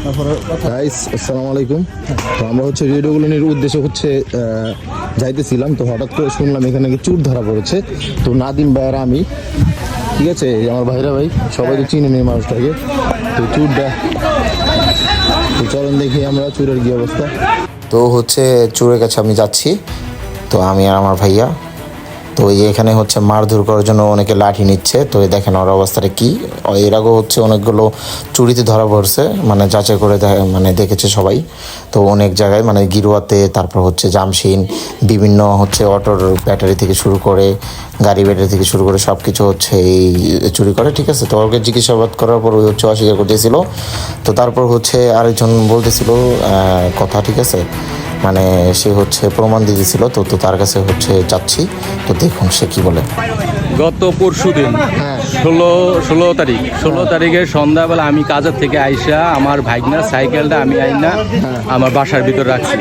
আসসালামু আলাইকুম তো আমরা হচ্ছে রেডিওগুলো নিয়ে উদ্দেশ্য হচ্ছে যাইতেছিলাম। তো হঠাৎ করে শুনলাম এখানে নাকি চুর ধরা পড়েছে। তো নাদিম ভাই আর আমি ঠিক আছে? আমার ভাইরা ভাই সবাই তো চিনে নেই মানুষটাকে। তো চুরটা তো চলেন দেখি আমরা চুরের কি অবস্থা। তো হচ্ছে চুরের কাছে আমি যাচ্ছি। তো আমি আর আমার ভাইয়া তো এই এখানে হচ্ছে মারধর করার জন্য অনেকে লাঠি নিচ্ছে। তো এই দেখেন ওর অবস্থাটা কি? এর আগেও হচ্ছে অনেকগুলো চুরিতে ধরা পড়ছে মানে যাচাই করে মানে দেখেছে সবাই। তো অনেক জায়গায় মানে গিরুয়াতে, তারপর হচ্ছে জামশিন, বিভিন্ন হচ্ছে অটোর ব্যাটারি থেকে শুরু করে, গাড়ি ব্যাটারি থেকে শুরু করে সব কিছু হচ্ছে এই চুরি করে, ঠিক আছে? তো ওকে জিজ্ঞাসাবাদ করার পর ওই হচ্ছে অস্বীকার করতেছিল। তো তারপর হচ্ছে আরেকজন বলতেছিল কথা, ঠিক আছে? মানে সে হচ্ছে প্রমাণ দিয়েছিল তো তো তার কাছে হচ্ছে যাচ্ছি। তো দেখুন সে কি বলে। গত পরশু দিন ষোলো ষোলো তারিখ ষোলো তারিখে সন্ধ্যাবেলা আমি কাজের থেকে আইসা আমার ভাইগনা সাইকেলটা আমি আইনা আমার বাসার ভিতর রাখছি।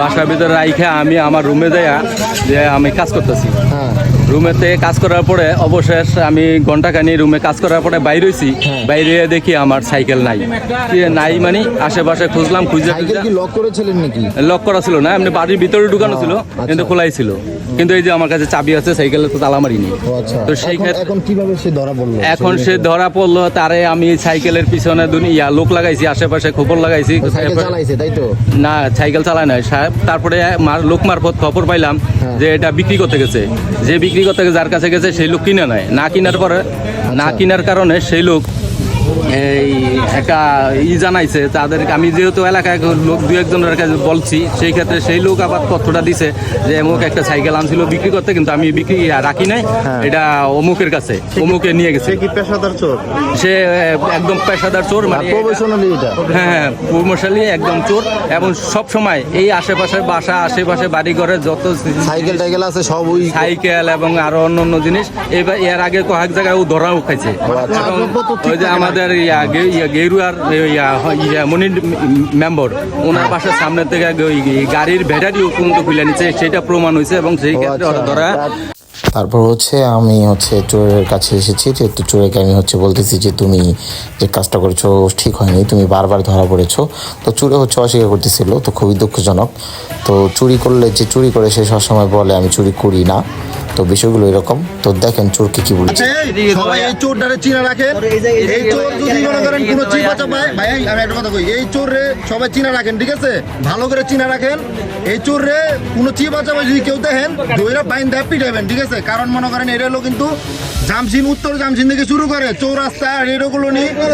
বাসার ভিতর রাইখা আমি আমার রুমে যাইয়া যে আমি কাজ করতেছি। রুমেতে কাজ করার পরে অবশেষ আমি ঘন্টাখানি রুমে কাজ করার পরে বাইরে হইছি বাইরে দেখি আমার সাইকেল নাই। নাই মানে আশেপাশে খুঁজলাম খুঁজে লক করেছিলেন নাকি? লক করা ছিল না এমনি বাড়ির ভিতরে ঢুকানো ছিল কিন্তু খোলাই ছিল। কিন্তু এই যে আমার কাছে চাবি আছে সাইকেলে তো তালা মারিনি। আচ্ছা। তো সেই এখন- ক্ষেত্রে এখন কীভাবে সে ধরা পড়ল? এখন সে ধরা পড়ল তারে আমি সাইকেলের পিছনে দুনিয়া লোক লাগাইছি আশেপাশে খবর লাগাইছি। না সাইকেল চালায় না তারপরে লোক মারফত খবর পাইলাম হ্যাঁ। যে এটা বিক্রি করতে গেছে। যে বিক্রি করতে গেছে যার কাছে গেছে সেই লোক কিনে নেয়। না কিনার পরে না কিনার কারণে সেই লোক এই একটা ই জানাইছে তাদেরকে আমি যেহেতু এলাকায় লোক দু একজনের কাছে বলছি সেই ক্ষেত্রে সেই লোক আবার তথ্যটা দিছে যে অমুক একটা সাইকেল আনছিল বিক্রি করতে কিন্তু আমি বিক্রি রাখি নাই হ্যাঁ। এটা অমুকের কাছে অমুকে নিয়ে গেছে কি পেশাদার চোর সে একদম পেশাদার চোর মানে প্রফেশনালি এটা হ্যাঁ হ্যাঁ একদম চোর এবং সব সময় এই আশেপাশে বাসা আশেপাশে বাড়ি ঘরে যত সাইকেল টাইকেল আছে সব ওই সাইকেল এবং আরও অন্য অন্য জিনিস এবার এর আগে কয়েক জায়গায় ও ধরাও খাইছে আচ্ছা। ওই যে আমাদের ইয়া গে- ইয়া গেরুয়ার ইয়া ইয়া মনির মেম্বার ওনার বাসার সামনে থেকে গাড়ির ব্যাটারিও পর্যন্ত খুলে নিচ্ছে সেটা প্রমাণ হয়েছে এবং সেই ক্ষেত্রে ওরা ধরা তারপর হচ্ছে আমি হচ্ছে চোরের কাছে এসেছি যে চোরকে আমি হচ্ছে বলতেছি যে তুমি যে কাজটা করেছ ঠিক হয়নি তুমি বারবার ধরা পড়েছো তো চুরে হচ্ছে অস্বীকার করতেছিল তো খুবই দুঃখজনক। তো চুরি করলে যে চুরি করে সে সবসময় বলে আমি চুরি করি না। তো বিষয়গুলো এরকম। তো দেখেন চোরকে কি বলছে। সবাই এই রাখেন। এই চোর যদি মনে করেন কোনো ভাই আমি একটা কথা কই, এই সবাই রাখেন, ঠিক আছে? ভালো করে রাখেন। এই কোনো যদি কেউ দেখেন দইরা বাইন দেয় পিটাবেন ঠিক আছে? কারণ মনে করেন কিন্তু জামসিন উত্তর জামসিন থেকে শুরু করে চৌরাস্তা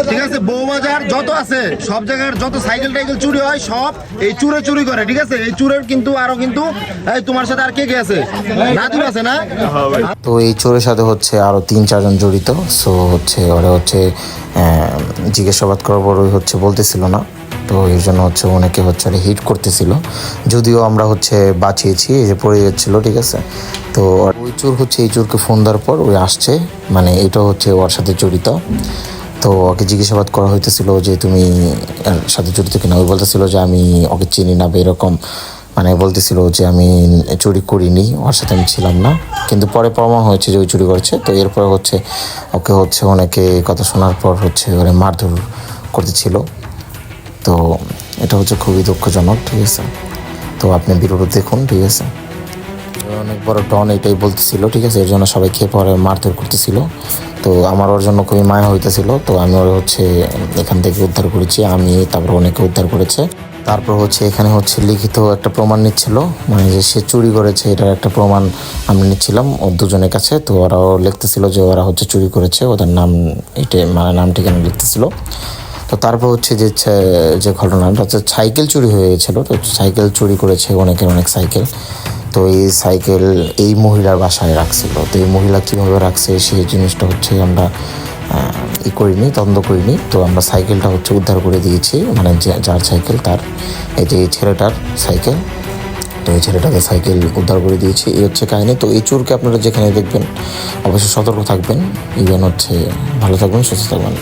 ঠিক আছে? বউবাজার যত আছে, সব জায়গার যত সাইকেল টাইকেল চুরি হয়, সব এই চুরে চুরি করে, ঠিক আছে? এই চুরের কিন্তু আরও কিন্তু, এই তোমার সাথে আর কে কে আছে? নাদিম আছে না? তো এই চোরের সাথে হচ্ছে আরও তিন, চারজন জড়িত। সো হচ্ছে ওরা হচ্ছে জিজ্ঞাসাবাদ করার পর ওই হচ্ছে বলতেছিল না। তো এই জন্য হচ্ছে অনেকে হচ্ছে হিট করতেছিল। যদিও আমরা হচ্ছে বাঁচিয়েছি, এই যে পড়ে যাচ্ছিল, ঠিক আছে? তো ওই চোর হচ্ছে, এই চোরকে ফোন দেওয়ার পর ওই আসছে। মানে এটা হচ্ছে ওর সাথে জড়িত। তো ওকে জিজ্ঞাসাবাদ করা হইতেছিল যে, তুমি সাথে জড়িত কিনা? ওই বলতেছিল যে, আমি ওকে চিনি না বা এরকম মানে বলতেছিল যে আমি চুরি করিনি, ওর সাথে আমি ছিলাম না। কিন্তু পরে প্রমাণ হয়েছে যে ওই চুরি করছে। তো এরপরে হচ্ছে, ওকে হচ্ছে অনেকে কথা শোনার পর হচ্ছে ওরে মারধর করতেছিল। তো এটা হচ্ছে খুবই দুঃখজনক, ঠিক আছে? তো আপনি ভিডিওটা দেখুন, ঠিক আছে? অনেক বড় ডন এটাই বলতেছিল, ঠিক আছে? এর জন্য সবাই খেয়ে পরে মারধর করতেছিল। তো আমার ওর জন্য খুবই মায়া হইতেছিল। তো আমি ওর হচ্ছে এখান থেকে উদ্ধার করেছি, আমি তারপর অনেকে উদ্ধার করেছে। তারপর হচ্ছে এখানে হচ্ছে লিখিত একটা প্রমাণ নিচ্ছিল। মানে যে সে চুরি করেছে, এটার একটা প্রমাণ আমি নিচ্ছিলাম ও দুজনের কাছে। তো ওরাও লিখতেছিল যে ওরা হচ্ছে চুরি করেছে, ওদের নাম এটা মানে নাম ঠিকানা লিখতেছিল। তো তারপর হচ্ছে যে যে ঘটনাটা হচ্ছে সাইকেল চুরি হয়ে গেছিল তো সাইকেল চুরি করেছে অনেকের অনেক সাইকেল। তো এই সাইকেল এই মহিলার বাসায় রাখছিল। তো এই মহিলা কীভাবে রাখছে সেই জিনিসটা হচ্ছে আমরা ই করিনি, তদন্ত করিনি। তো আমরা সাইকেলটা হচ্ছে উদ্ধার করে দিয়েছি। মানে যার সাইকেল, তার, এই যে ছেলেটার সাইকেল, তো এই ছেলেটাকে সাইকেল উদ্ধার করে দিয়েছি। এই হচ্ছে কাহিনি। তো এই চোরকে আপনারা যেখানে দেখবেন, অবশ্যই সতর্ক থাকবেন। ইভেন হচ্ছে ভালো থাকবেন, সুস্থ থাকবেন।